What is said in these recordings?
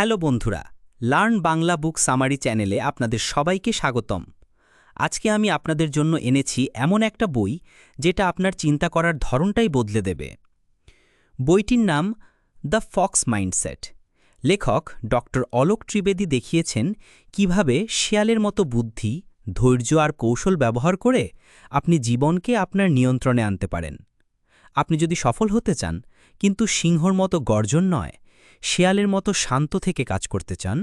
Hello বন্ধুরা, learn Bangla বুক summary চ্যানেলে আপনাদের সবাইকে স্বাগতম। আজকে আমি আপনাদের জন্য এনেছি এমন একটা বই যেটা আপনার চিন্তা করার ধরনটাই বদলে দেবে। বইটির নাম দ্য ফক্স মাইন্ডসেট। লেখক ডক্টর অলোক ত্রিবেদী দেখিয়েছেন কীভাবে শিয়ালের মতো বুদ্ধি, ধৈর্য আর কৌশল ব্যবহার করে আপনি জীবনকে আপনার নিয়ন্ত্রণে আনতে পারেন। আপনি যদি সফল হতে চান, কিন্তু সিংহর মতো গর্জন নয় শেয়ালের মতো শান্ত থেকে কাজ করতে চান,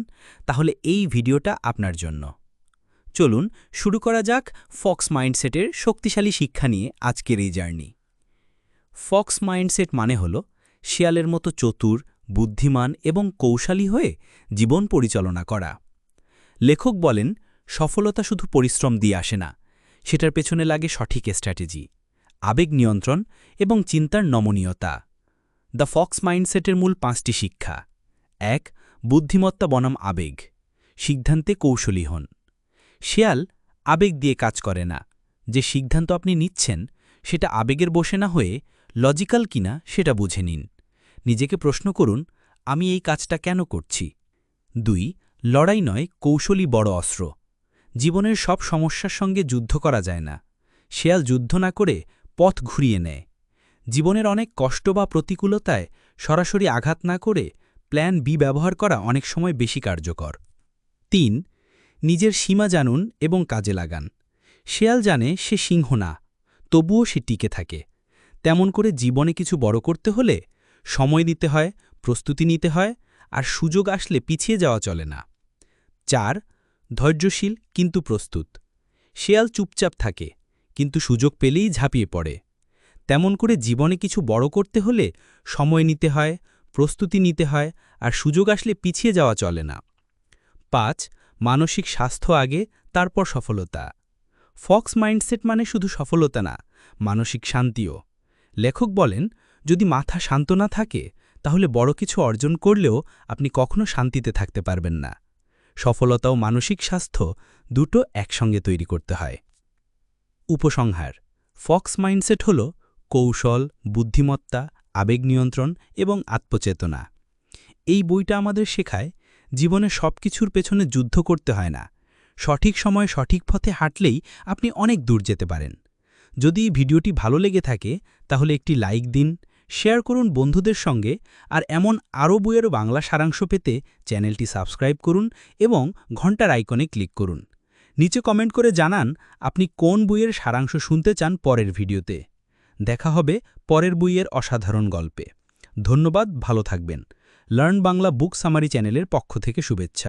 তাহলে এই ভিডিওটা আপনার জন্য। চলুন, শুরু করা যাক ফক্স মাইন্ডসেটের শক্তিশালী শিক্ষা নিয়ে আজকের এই জার্নি। ফক্স মাইন্ডসেট মানে হল শিয়ালের মতো চতুর, বুদ্ধিমান এবং কৌশলী হয়ে জীবন পরিচালনা করা। লেখক বলেন, সফলতা শুধু পরিশ্রম দিয়ে আসে না, সেটার পেছনে লাগে সঠিক স্ট্র্যাটেজি, আবেগ নিয়ন্ত্রণ এবং চিন্তার নমনীয়তা। দ্য ফক্স মাইন্ডসেটের মূল পাঁচটি শিক্ষা। এক, বুদ্ধিমত্তা বনাম আবেগ। সিদ্ধান্তে কৌশলী হন। শেয়াল আবেগ দিয়ে কাজ করে না। যে সিদ্ধান্ত আপনি নিচ্ছেন, সেটা আবেগের বসে না হয়ে লজিক্যাল কিনা সেটা বুঝে নিন। নিজেকে প্রশ্ন করুন, আমি এই কাজটা কেন করছি? দুই, লড়াই নয়, কৌশলী বড় অস্ত্র। জীবনের সব সমস্যার সঙ্গে যুদ্ধ করা যায় না। শেয়াল যুদ্ধ না করে পথ ঘুরিয়ে নেয়। জীবনের অনেক কষ্ট বা প্রতিকূলতায় সরাসরি আঘাত না করে প্ল্যান বি ব্যবহার করা অনেক সময় বেশি কার্যকর। তিন, নিজের সীমা জানুন এবং কাজে লাগান। শেয়াল জানে সে সিংহ না, তবুও সে টিকে থাকে। তেমন করে জীবনে কিছু বড় করতে হলে সময় দিতে হয়, প্রস্তুতি নিতে হয় আর সুযোগ আসলে পিছিয়ে যাওয়া চলে না। চার, ধৈর্যশীল কিন্তু প্রস্তুত। শেয়াল চুপচাপ থাকে, কিন্তু সুযোগ পেলেই ঝাঁপিয়ে পড়ে। তেমন করে জীবনে কিছু বড় করতে হলে সময় নিতে হয়, প্রস্তুতি নিতে হয় আর সুযোগ আসলে পিছিয়ে যাওয়া চলে না। পাঁচ, মানসিক স্বাস্থ্য আগে, তারপর সফলতা। ফক্স মাইন্ডসেট মানে শুধু সফলতা না, মানসিক শান্তিও। লেখক বলেন, যদি মাথা শান্ত না থাকে, তাহলে বড় কিছু অর্জন করলেও আপনি কখনো শান্তিতে থাকতে পারবেন না। সফলতা ও মানসিক স্বাস্থ্য দুটো একসঙ্গে তৈরি করতে হয়। উপসংহার, ফক্স মাইন্ডসেট হল কৌশল, বুদ্ধিমত্তা, আবেগ নিয়ন্ত্রণ এবং আত্মচেতনা। এই বইটা আমাদের শেখায় জীবনে সব কিছুর পেছনে যুদ্ধ করতে হয় না। সঠিক সময় সঠিক পথে হাঁটলেই আপনি অনেক দূর যেতে পারেন। যদি ভিডিওটি ভালো লেগে থাকে, তাহলে একটি লাইক দিন, শেয়ার করুন বন্ধুদের সঙ্গে, আর এমন আরও বইয়েরও বাংলা সারাংশ পেতে চ্যানেলটি সাবস্ক্রাইব করুন এবং ঘণ্টার আইকনে ক্লিক করুন। নিচে কমেন্ট করে জানান, আপনি কোন বইয়ের সারাংশ শুনতে চান পরের ভিডিওতে। দেখা হবে পরের বইয়ের অসাধারণ গল্পে। ধন্যবাদ, ভালো থাকবেন। লার্ন বাংলা বুক সামারি চ্যানেলের পক্ষ থেকে শুভেচ্ছা।